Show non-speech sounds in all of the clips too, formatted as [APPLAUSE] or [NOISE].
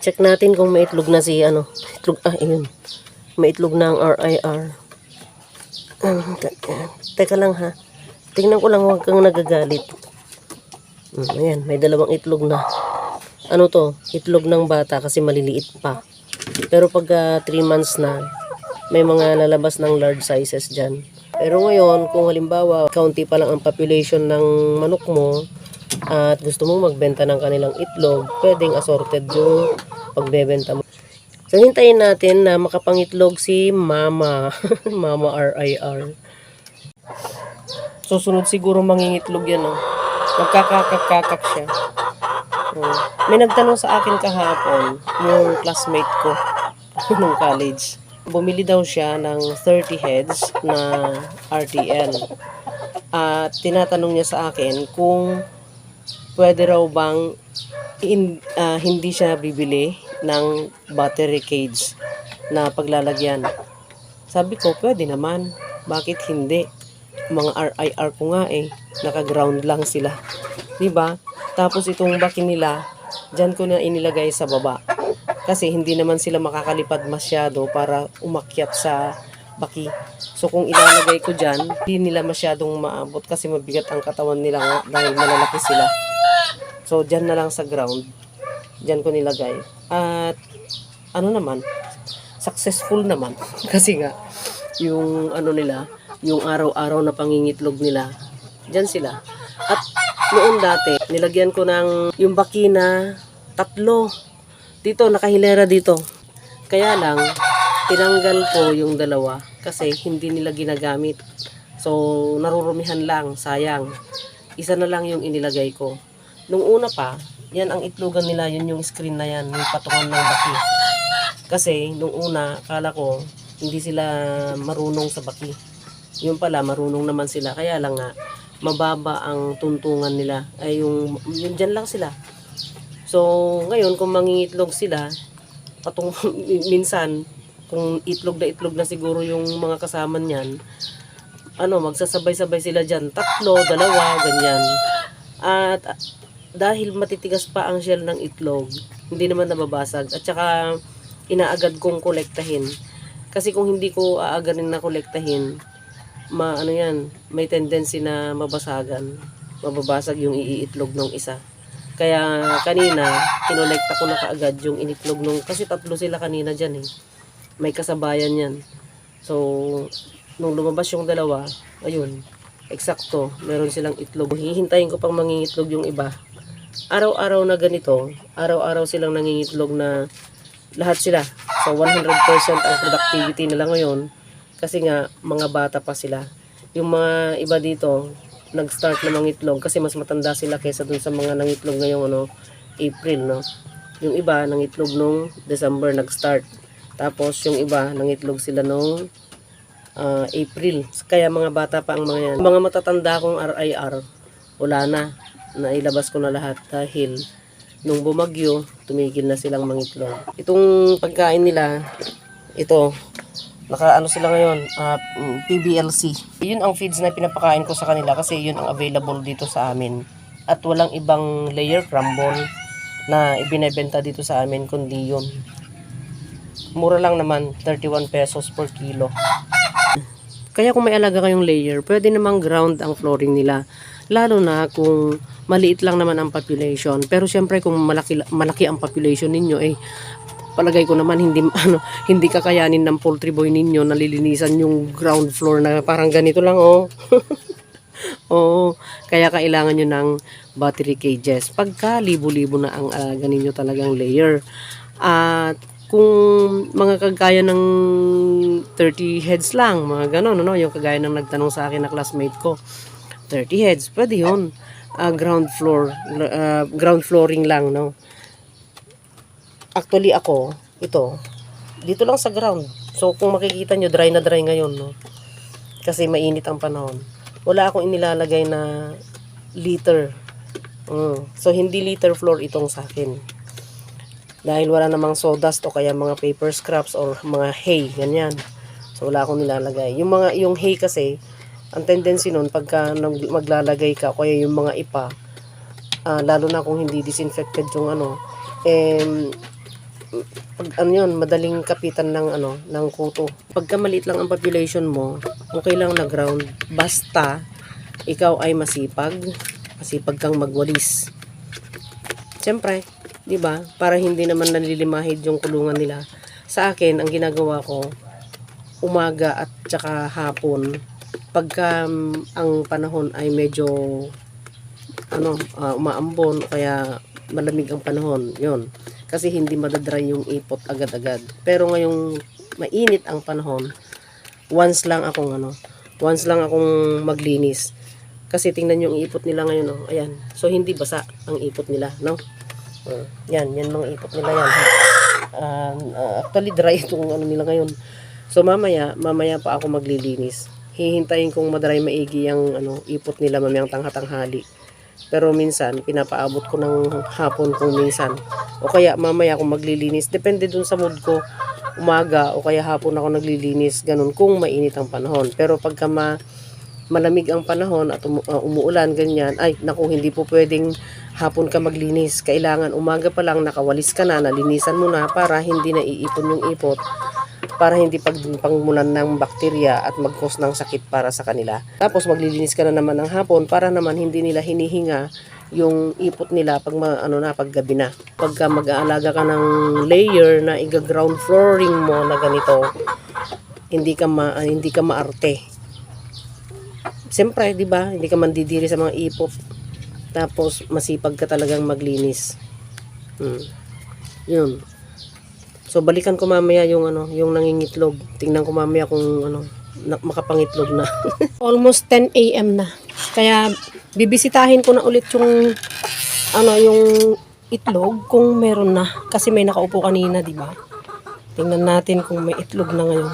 Check natin kung may itlog na si ano. Itlog, ah, ayun. May itlog na ang RIR. Ah, te- eh, teka lang ha. Tingnan ko lang huwag kang nagagalit. Hmm, ayan, may dalawang itlog na. Ano to? Itlog ng bata kasi maliliit pa. Pero pag 3 months na, may mga lalabas ng large sizes dyan. Pero ngayon, kung halimbawa, kaunti pa lang ang population ng manok mo, at gusto mo magbenta ng kanilang itlog, pwedeng assorted yung pagbebenta mo. So, hintayin natin na makapangitlog si Mama. [LAUGHS] Mama RIR. Susunod siguro mangingitlog yan, oh. Magkakakakakak siya. Oh. May nagtanong sa akin kahapon, yung classmate ko [LAUGHS] nung college. Bumili daw siya ng 30 heads na RTL. At tinatanong niya sa akin kung pwede raw bang in- ah, hindi siya bibili ng battery cage na paglalagyan. Sabi ko, pwede naman. Bakit hindi? Mga RIR ko nga eh. Naka-ground lang sila. 'Di ba? Tapos itong baki nila, dyan ko na inilagay sa baba. Kasi hindi naman sila makakalipad masyado para umakyat sa baki. So kung ilalagay ko dyan, hindi nila masyadong maabot kasi mabigat ang katawan nila nga dahil malalaki sila. So dyan na lang sa ground. Dyan ko nilagay. At ano naman, successful naman. [LAUGHS] kasi nga, yung ano nila, yung araw-araw na pangingitlog nila, dyan sila. At noon dati, nilagyan ko ng yung baki na tatlo. Dito, nakahilera dito. Kaya lang, tinanggal ko yung dalawa kasi hindi nila ginagamit. So, narurumihan lang, sayang. Isa na lang yung inilagay ko. Nung una pa, yan ang itlogan nila, yun yung screen na yan, yung patungan ng baki. Kasi, nung una, kala ko, hindi sila marunong sa baki. Yung pala, marunong naman sila. Kaya lang nga, mababa ang tuntungan nila. Ay, yung, yung dyan lang sila. So, ngayon, kung mangingitlog sila, patung, [LAUGHS] minsan, kung itlog na itlog na siguro yung mga kasama niyan, ano, magsasabay-sabay sila dyan. Tatlo, dalawa, ganyan. At dahil matitigas pa ang shell ng itlog, hindi naman nababasag. At saka, inaagad kong kolektahin. Kasi kung hindi ko aagarin na kolektahin, ma ano yan, may tendency na mabasagan. Mababasag yung iitlog ng isa. Kaya kanina, kinolekta ko na kaagad yung initlog nung, kasi tatlo sila kanina dyan eh. May kasabayan yan. So, nung lumabas yung dalawa, ayun, eksakto, meron silang itlog. Hihintayin ko pang mangingitlog yung iba. Araw-araw na ganito, araw-araw silang nangingitlog na lahat sila. So, 100% ang productivity nila ngayon kasi nga mga bata pa sila. Yung mga iba dito nag-start na mangitlog kasi mas matanda sila kaysa dun sa mga nangitlog ngayong ano April no. Yung iba nangitlog nung December nag-start. Tapos yung iba nangitlog sila nung ah, April. Kaya mga bata pa ang mga yan. Mga matatanda kong RIR wala na. Nailabas ko na lahat dahil nung bumagyo, tumigil na silang mangitlog. Itong pagkain nila, ito, naka ano sila ngayon, ah, mm, PBLC. Yun ang feeds na pinapakain ko sa kanila kasi yun ang available dito sa amin. At walang ibang layer crumble na ibinebenta dito sa amin kundi yun. Mura lang naman, 31 pesos per kilo. Kaya kung may alaga kayong layer, pwede namang ground ang flooring nila. Lalo na kung maliit lang naman ang population. Pero syempre kung malaki, malaki ang population ninyo, eh, palagay ko naman hindi [LAUGHS] ano hindi kakayanin ng poultry boy ninyo nalilinisan yung ground floor na parang ganito lang oh. [LAUGHS] Oo, kaya kailangan nyo ng battery cages. Pagka libo-libo na ang alaga ninyo talagang layer. At kung mga kagaya ng 30 heads lang, mga ganon, ano, yung kagaya ng nagtanong sa akin na classmate ko, 30 heads, pwede yun. Ah, ground floor, ah, ground flooring lang, no? Actually ako, ito, dito lang sa ground. So kung makikita nyo, dry na dry ngayon, no? Kasi mainit ang panahon. Wala akong inilalagay na liter. Mm. So hindi liter floor itong sa akin. Dahil wala namang sawdust o kaya mga paper scraps or mga hay, ganyan. So wala akong nilalagay. Yung mga yung hay kasi, ang tendency nun pagka maglalagay ka, kaya yung mga ipa, ah, lalo na kung hindi disinfected yung ano, eh, pag ano yun, madaling kapitan ng ano, ng kuto. Pagka maliit lang ang population mo, okay lang na ground. Basta ikaw ay masipag, masipag kang magwalis. Siyempre, 'di ba? Para hindi naman nalilimahid yung kulungan nila. Sa akin, ang ginagawa ko umaga at saka hapon pagka mm, ang panahon ay medyo ano, ah, umaambon kaya malamig ang panahon, yon Kasi hindi madadry yung ipot agad-agad. Pero ngayong mainit ang panahon, once lang akong ano, once lang akong maglinis. Kasi tingnan yung ipot nila ngayon, oh. Ayan. So, hindi basa ang ipot nila, no? Uh, yan, yan mga ipot nila yan. ah, actually, dry [LAUGHS] itong ano nila ngayon. So, mamaya, mamaya pa ako maglilinis. Hihintayin kong madry maigi ang ano, ipot nila mamayang tanghatanghali. Pero minsan, pinapaabot ko ng hapon kung minsan. O kaya mamaya ako maglilinis. Depende dun sa mood ko. Umaga o kaya hapon ako naglilinis. Ganun kung mainit ang panahon. Pero pagka ma malamig ang panahon at umu- uh, umuulan, ganyan, ay, naku, hindi po pwedeng hapon ka maglinis. Kailangan umaga pa lang nakawalis ka na, nalinisan mo na para hindi na iipon yung ipot para hindi pag pangmulan ng bakterya at mag-cause ng sakit para sa kanila. Tapos maglilinis ka na naman ng hapon para naman hindi nila hinihinga yung ipot nila pag ma, ano na pag gabi na. Pagka mag-aalaga ka ng layer na iga-ground flooring mo na ganito, hindi ka ma, hindi ka maarte. Siyempre, 'di ba? Hindi ka mandidiri sa mga ipot. Tapos masipag ka talagang maglinis. Hmm. Yun. So balikan ko mamaya yung ano, yung nangingitlog. Tingnan ko mamaya kung ano, na, makapangitlog na. [LAUGHS] Almost 10 AM na. Kaya bibisitahin ko na ulit yung ano, yung itlog kung meron na kasi may nakaupo kanina, di ba? Tingnan natin kung may itlog na ngayon.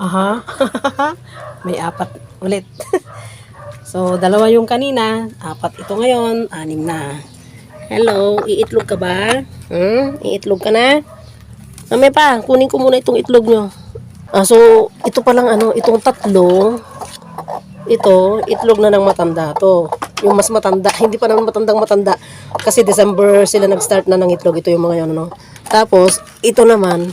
Aha. [LAUGHS] may apat ulit. [LAUGHS] so, dalawa yung kanina, apat ito ngayon, anim na. Hello, iitlog ka ba? Hmm? Iitlog ka na? Mamaya pa, kunin ko muna itong itlog nyo. Ah, so, ito pa lang ano, itong tatlo, ito, itlog na ng matanda to. Yung mas matanda, [LAUGHS] hindi pa naman matandang matanda. Kasi December sila nag-start na ng itlog. Ito yung mga yun, ano. Tapos, ito naman,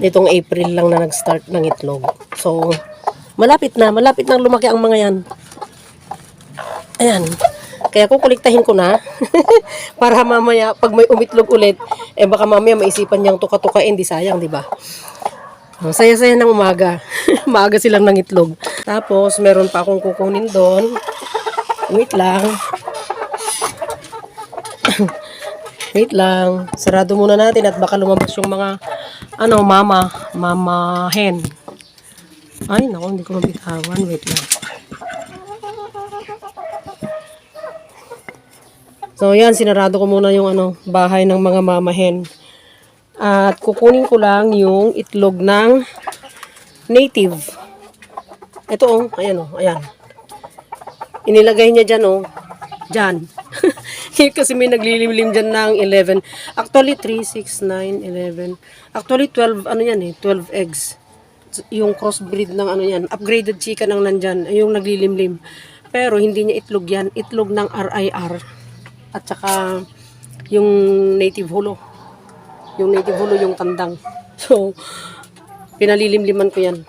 itong April lang na nag-start ng itlog. So, malapit na, malapit na lumaki ang mga yan. Ayan. Kaya kukuliktahin ko na [LAUGHS] para mamaya pag may umitlog ulit, eh baka mamaya maisipan niyang tuka-tukain, di sayang, di ba? Ang saya-saya ng umaga. [LAUGHS] Maaga silang ng itlog. Tapos, meron pa akong kukunin doon. Wait lang. [LAUGHS] Wait lang. Sarado muna natin at baka lumabas yung mga ano, mama, mama hen. Ay, naku, hindi ko mabitawan. Wait lang. So, yan, sinarado ko muna yung ano, bahay ng mga mama hen. At kukunin ko lang yung itlog ng native. Ito oh, ayan oh, ayan. Inilagay niya dyan oh, dyan. [LAUGHS] Kasi may naglilimlim dyan ng 11. Actually, 3, 6, 9, 11. Actually, 12, ano yan eh, 12 eggs. Yung crossbreed ng ano yan, upgraded chicken ang nandyan, yung naglilimlim. Pero hindi niya itlog yan, itlog ng RIR. At saka yung native hulo. Yung native hulo, yung tandang. [LAUGHS] So, pinalilimliman ko yan.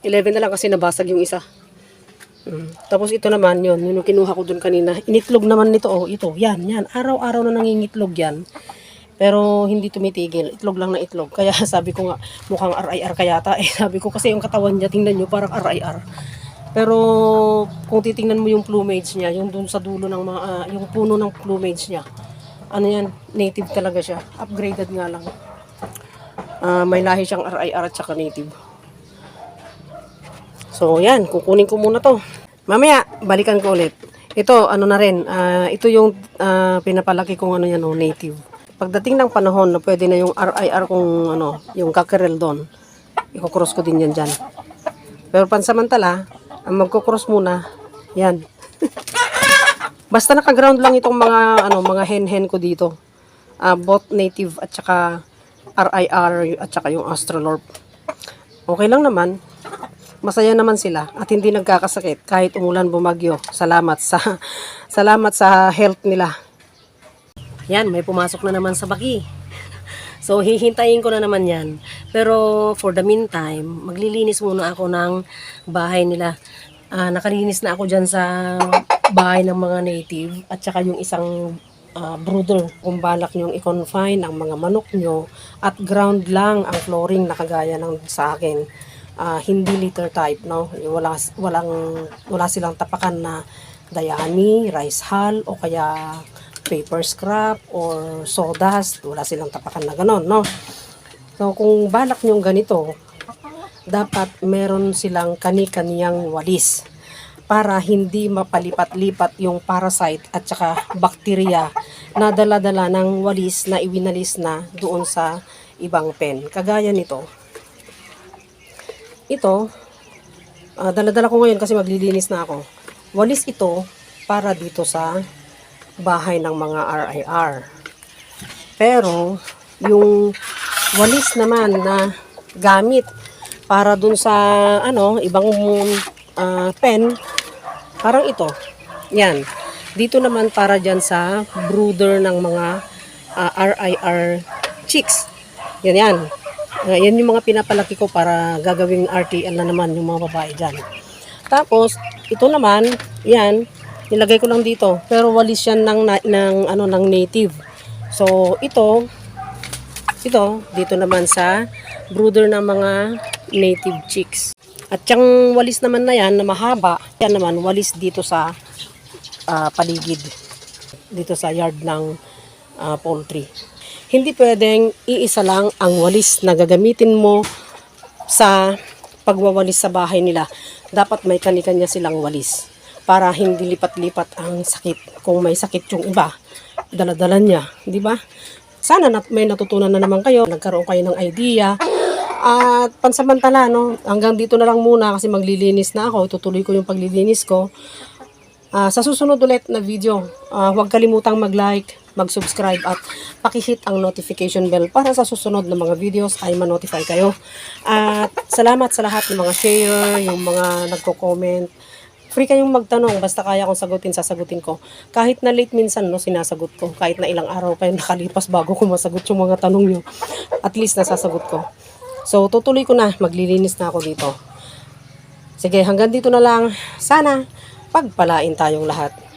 11 na lang kasi nabasag yung isa. Mm. Tapos ito naman yun, yun yung kinuha ko dun kanina. Initlog naman nito, oh, ito, yan, yan. Araw-araw na nangingitlog yan. Pero hindi tumitigil. Itlog lang na itlog. Kaya [LAUGHS] sabi ko nga, mukhang RIR kayata. [LAUGHS] Eh, sabi ko kasi yung katawan niya, tingnan nyo, parang RIR. Pero kung titingnan mo yung plumage niya, yung dun sa dulo ng mga, ah, yung puno ng plumage niya, ano yan, native talaga siya. Upgraded nga lang. Ah, may lahi siyang RIR at saka native. So, yan. Kukunin ko muna to. Mamaya, balikan ko ulit. Ito, ano na rin. ah, ito yung ah, pinapalaki kong ano yan, oh, native. Pagdating ng panahon na pwede na yung RIR kung ano, yung kakerel doon, ikokross ko din yan dyan. Pero pansamantala, magkocross muna, yan. [LAUGHS] Basta naka-ground lang itong mga ano, mga hen-hen ko dito. Ah, both native at saka RIR at saka yung Astrolorp. Okay lang naman. Masaya naman sila at hindi nagkakasakit kahit umulan bumagyo. Salamat sa [LAUGHS] salamat sa health nila. Yan, may pumasok na naman sa baki. So, hihintayin ko na naman yan. Pero, for the meantime, maglilinis muna ako ng bahay nila. Ah, nakalinis na ako dyan sa bahay ng mga native at saka yung isang ah, brooder. Kung balak nyo i-confine ang mga manok nyo at ground lang ang flooring na kagaya ng sa akin. Ah, hindi litter type, no? Wala, walang, wala silang tapakan na dayami, rice hull, o kaya paper scrap or sawdust. Wala silang tapakan na ganon, no? So, kung balak nyo ganito, dapat meron silang kani-kaniyang walis para hindi mapalipat-lipat yung parasite at saka bakterya na dala-dala ng walis na iwinalis na doon sa ibang pen. Kagaya nito. Ito, ah, dala-dala ko ngayon kasi maglilinis na ako. Walis ito para dito sa bahay ng mga RIR. Pero, yung walis naman na gamit para dun sa ano, ibang ah, pen, parang ito. Yan. Dito naman para dyan sa brooder ng mga ah, RIR chicks. Yan yan. Ah, yan yung mga pinapalaki ko para gagawing RTL na naman yung mga babae dyan. Tapos, ito naman, yan, nilagay ko lang dito. Pero walis yan ng, na- ng, ano, ng native. So, ito, ito, dito naman sa brooder ng mga native chicks. At yung walis naman na yan, na mahaba, yan naman, walis dito sa ah, paligid. Dito sa yard ng ah, poultry. Hindi pwedeng iisa lang ang walis na gagamitin mo sa pagwawalis sa bahay nila. Dapat may kani-kanya silang walis para hindi lipat-lipat ang sakit. Kung may sakit yung iba, daladala niya, di ba? Sana nat may natutunan na naman kayo, nagkaroon kayo ng idea. At pansamantala, no, hanggang dito na lang muna kasi maglilinis na ako, itutuloy ko yung paglilinis ko. Ah, sa susunod ulit na video, ah, huwag kalimutang mag-like, mag-subscribe at pakihit ang notification bell para sa susunod na mga videos ay ma-notify kayo. At salamat sa lahat ng mga share, yung mga nagko-comment. Free kayong magtanong, basta kaya kong sagutin, sasagutin ko. Kahit na late minsan, no, sinasagot ko. Kahit na ilang araw pa yung nakalipas bago ko masagot yung mga tanong nyo. At least nasasagot ko. So, tutuloy ko na. Maglilinis na ako dito. Sige, hanggang dito na lang. Sana, pagpalain tayong lahat.